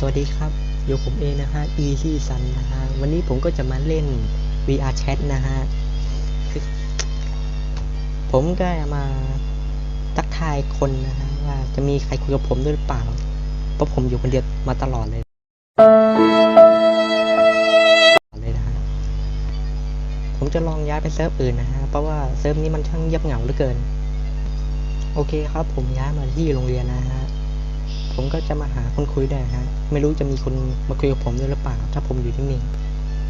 สวัสดีครับอยู่ผมเองนะฮะ Easy Sun นะฮะ วันนี้ผมก็จะมาเล่น VR Chat นะฮะ ผมก็จะมาทักทายคนนะฮะ ว่าจะมีใครคุยกับผมด้วยหรือเปล่า เพราะผมอยู่คนเดียวมาตลอดเลยเลยนะฮะ ผมจะลองย้ายไปเซิร์ฟอื่นนะฮะ เพราะว่าเซิร์ฟนี้มันช่างเงียบเหงาเหลือเกิน โอเคครับ ผมย้ายมาที่โรงเรียนนะฮะ ผมก็จะมาหาคนคุยได้ฮะ ไม่รู้จะมีคนมาคุยกับผมด้วยหรือเปล่า ถ้าผมอยู่นิ่ง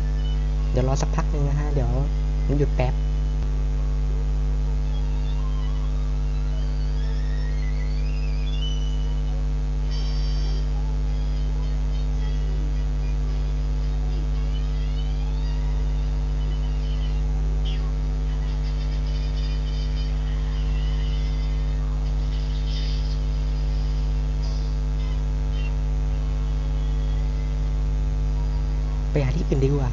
ๆเดี๋ยวรอสักพักหนึ่งนะฮะ เดี๋ยวผมหยุดแป๊บ หาที่อื่นดีกว่า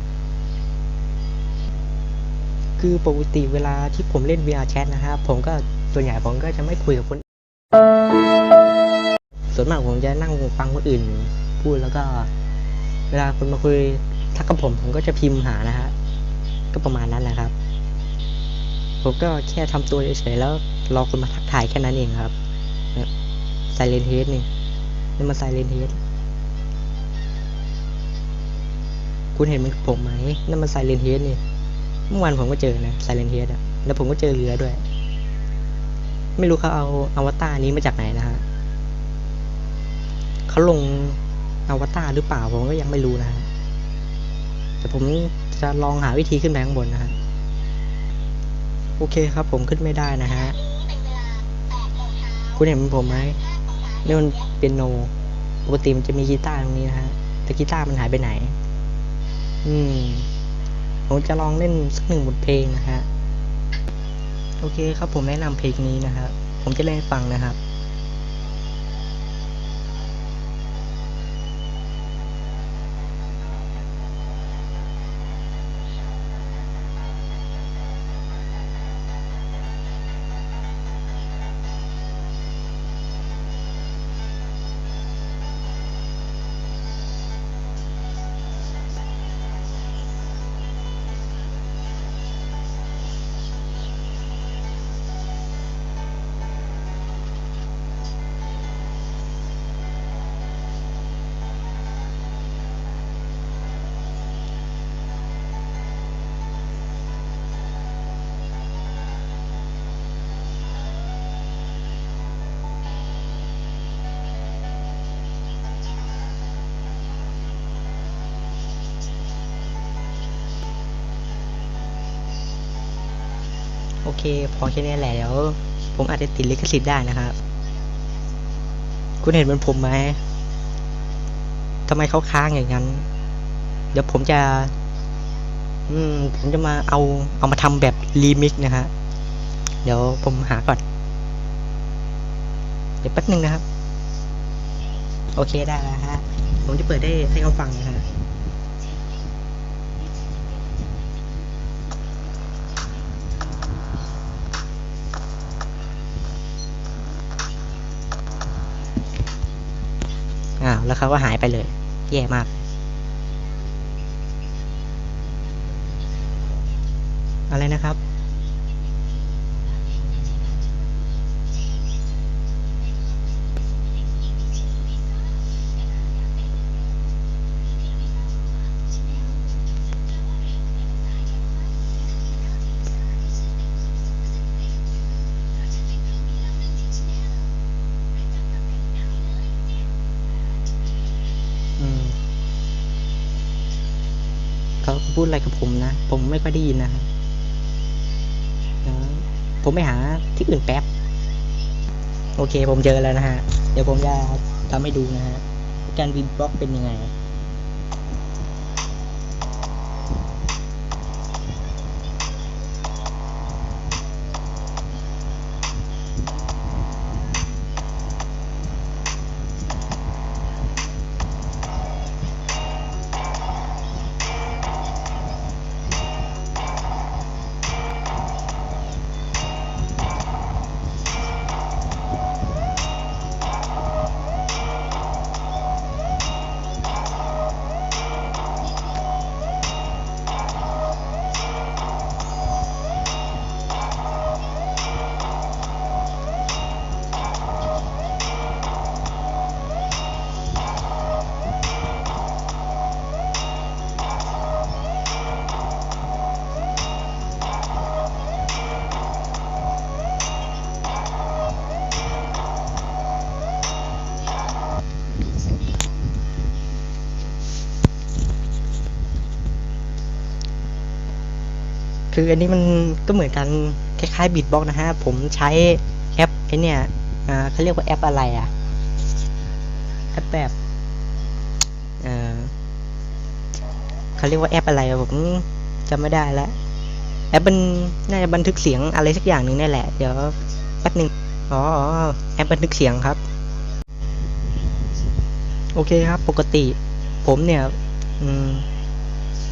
คือปกติเวลาที่ผมเล่น VR Chat นะฮะผมก็ส่วนใหญ่ผมก็จะไม่คุยกับคน ส่วนมากผมจะนั่งฟังคนอื่น พูดแล้วก็ เวลาคนมาคุยทักกับผมผมก็จะพิมพ์หานะฮะก็ประมาณนั้นแหละครับ ผมก็แค่ทำตัวเฉยๆแล้วรอคนมาทักทายแค่นั้นเองครับไซเลนเฮดนี่นี่มาไซเลนเฮด คุณเห็นมันผมไหมนั่นมันไซเลนเฮดนี่เมื่อวานผมก็เจอนะไซเลนเฮดอะแล้วผมก็เจอเรือด้วย ไม่รู้เขาเอาอวตารนี้มาจากไหนนะฮะเขาลงอวตารหรือเปล่าผมก็ยังไม่รู้นะฮะแต่ผมจะลองหาวิธีขึ้นไปข้างบนนะฮะโอเคครับ ผมขึ้นไม่ได้นะฮะคุณเห็นผมไหมนี่มันเป็นโนปกติมันจะมีกีตาร์ตรงนี้นะฮะแต่กีตาร์มันหายไปไหน อืมผมจะลองเล่นสักหนึ่งบทเพลงนะฮะ โอเคครับผมแนะนำเพลงนี้นะครับ ผมจะเล่นให้ฟังนะครับ เค พอแค่นี้แหละเดี๋ยวผมอาจจะติดลิขสิทธิ์ได้นะครับ คุณเห็นมือนผมไหมทำไมเขาค้างอย่างนั้น เดี๋ยวผมจะ อืม ผมจะมาเอาเอามาทำแบบรีมิกนะฮะ เดี๋ยวผมหาก่อน เดี๋ยวแป๊บนึงนะครับ โอเคได้แล้วฮะ ผมจะเปิดได้ให้เขาฟังนะฮะ แล้วเขาก็หายไปเลย แย่มากอะไรนะครับ อืม เขาพูดอะไรกับผมนะ ผมไม่ค่อยได้ยินนะครับผมไปหาที่อื่นแป๊บ โอเคผมเจอแล้วนะฮะ เดี๋ยวผมจะทำให้ดูนะฮะ การวินบล็อกเป็นยังไง คืออันนี้มันก็เหมือนกันคล้ายๆบิ t บ็อกนะฮะ ผมใช้แอปไอเนี่ยเขาเรียกว่าแอปอะไรอะแอปแบบเขาเรียกว่าแอปอะไรอะผมจำไม่ได้แล้วแอปมันน่าจะบันทึกเสียงอะไรสักอย่างหนึ่งนี่แหละ เดี๋ยวแป๊บหนึ่งอ๋ออแอปบันทึกเสียงครับ โอเคครับ ปกติ ผมเนี่ย อืม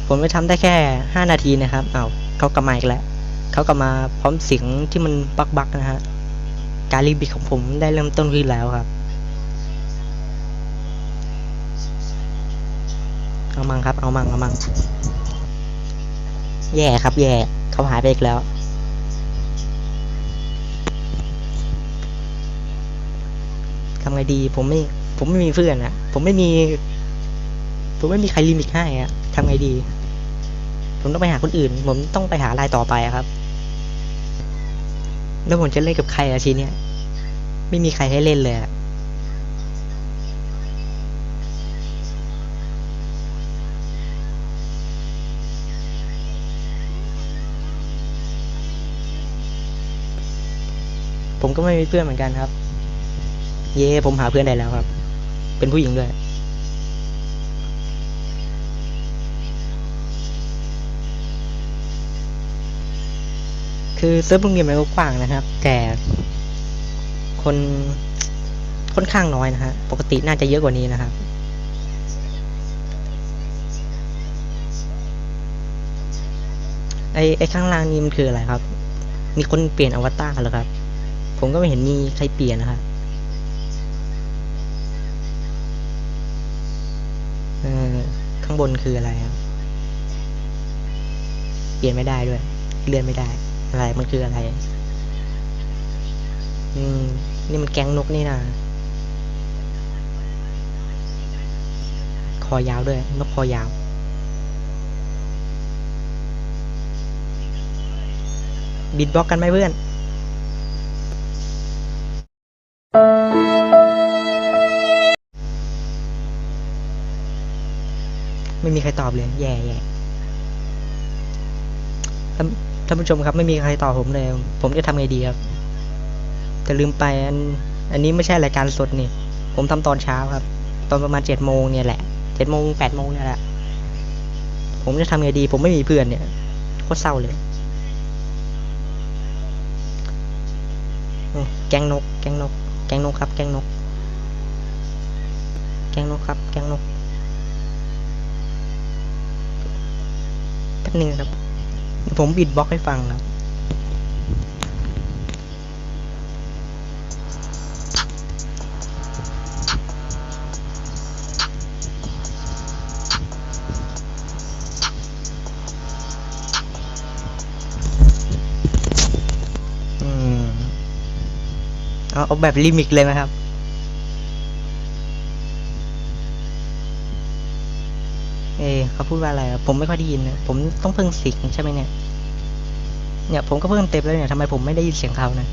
ผมไปทำได้แค่ห้านาทีนะครับ เอา เขากลับมาอีกแล้วเขากลับมาพร้อมเสียงที่มันบักบักนะฮะ การรีบิกของผมได้เริ่มต้นขึ้นแล้วครับ เอามังครับ เอามัง เอามัง แย่ครับ แย่ เขาหายไปอีกแล้วทำไงดี ผมไม่ ผมไม่มีเพื่อนอะผมไม่มี ผมไม่มีใครลิมิตให้อะทำไงดี ผมต้องไปหาคนอื่น ผมต้องไปหารายต่อไปครับ แล้วผมจะเล่นกับใครอะทีเนี้ยไม่มีใครให้เล่นเลยผมก็ไม่มีเพื่อนเหมือนกันครับ เย่ผมหาเพื่อนได้แล้วครับ เป็นผู้หญิงด้วย คือเซิร์ฟโรงเรียนมันก็กว้างนะครับ แต่คนค่อนข้างน้อยนะฮะ ปกติน่าจะเยอะกว่านี้นะครับไอไอข้างล่างนี้มันคืออะไรครับ มีคนเปลี่ยนอวตารเหรอครับ ผมก็ไม่เห็นมีใครเปลี่ยนนะครับข้างบนคืออะไรครับ เปลี่ยนไม่ได้ด้วย เลื่อนไม่ได้ อะไรมันคืออะไร อืม นี่มันแก๊งนกนี่นะคอยาวด้วย นกคอยาว บิดบล็อกกันไหมเพื่อนไม่มีใครตอบเลย แย่แย่ ท่านผู้ชมครับไม่มีใครต่อผมเลย ผมจะทำไงดีครับ แต่ลืมไปอันอันนี้ไม่ใช่รายการสดนี่ ผมทำตอนเช้าครับ ตอนประมาณเจ็ดโมงเนี่ยแหละเจ็ดโมงแปดโมงเนี่ยแหละ ผมจะทำไงดี ผมไม่มีเพื่อนเนี่ยโคตรเศร้าเลยแกงนก แกงนก แกงนกครับ แกงนก แกงนกครับ แกงนกแป๊บนึงครับ ผมบิดบล็อกให้ฟังครับอืมเอาเอาแบบลิมิกเลยไหมครับ เขาพูดว่าอะไรผมไม่ค่อยได้ยินนะผมต้องเพิ่งสิงใช่ไหมเนี่ย เนี่ยผมก็เพิ่งเต็มแล้วเนี่ยทำไมผมไม่ได้ยินเสียงเขานะ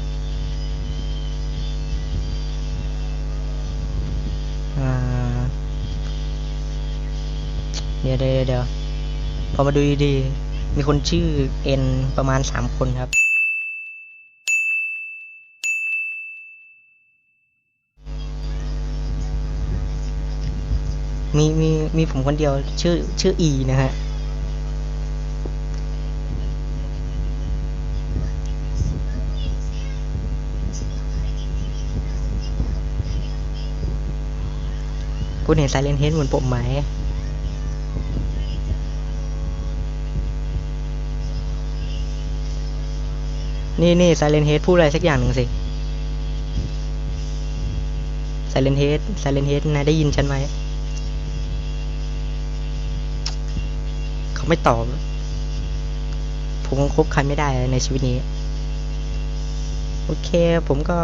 เดี๋ยวเดี๋ยวเดี๋ยวพอมาดูดีๆมีคนชื่อเอ็นประมาณสามคนครับ มีมีมีผมคนเดียวชื่อชื่ออีนะฮะคุณเห็นไซเลนเฮดเหมือนผมไหมนี่นี่ไซเลนเฮดพูดอะไรสักอย่างหนึ่งสิไซเลนเฮดไซเลนเฮดนายได้ยินฉันไหม เขา ไม่ตอบ ผมคงคบใครไม่ได้ในชีวิตนี้ โอเค ผมก็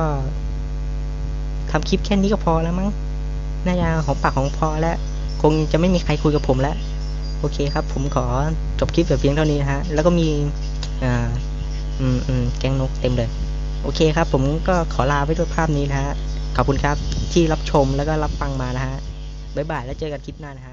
ทำคลิปแค่นี้ก็พอแล้วมั้ง น่าจะของปากของพอแล้ว คงจะไม่มีใครคุยกับผมแล้ว โอเคครับ ผมขอจบคลิปแต่เพียงเท่านี้นะฮะ แล้วก็มี อ่า อืมอืมแกงนกเต็มเลย โอเคครับ ผมก็ขอลาไปด้วยภาพนี้นะฮะ ขอบคุณครับที่รับชมแล้วก็รับฟังมานะฮะ บ๊ายบายแล้วเจอกันคลิปหน้านะฮะ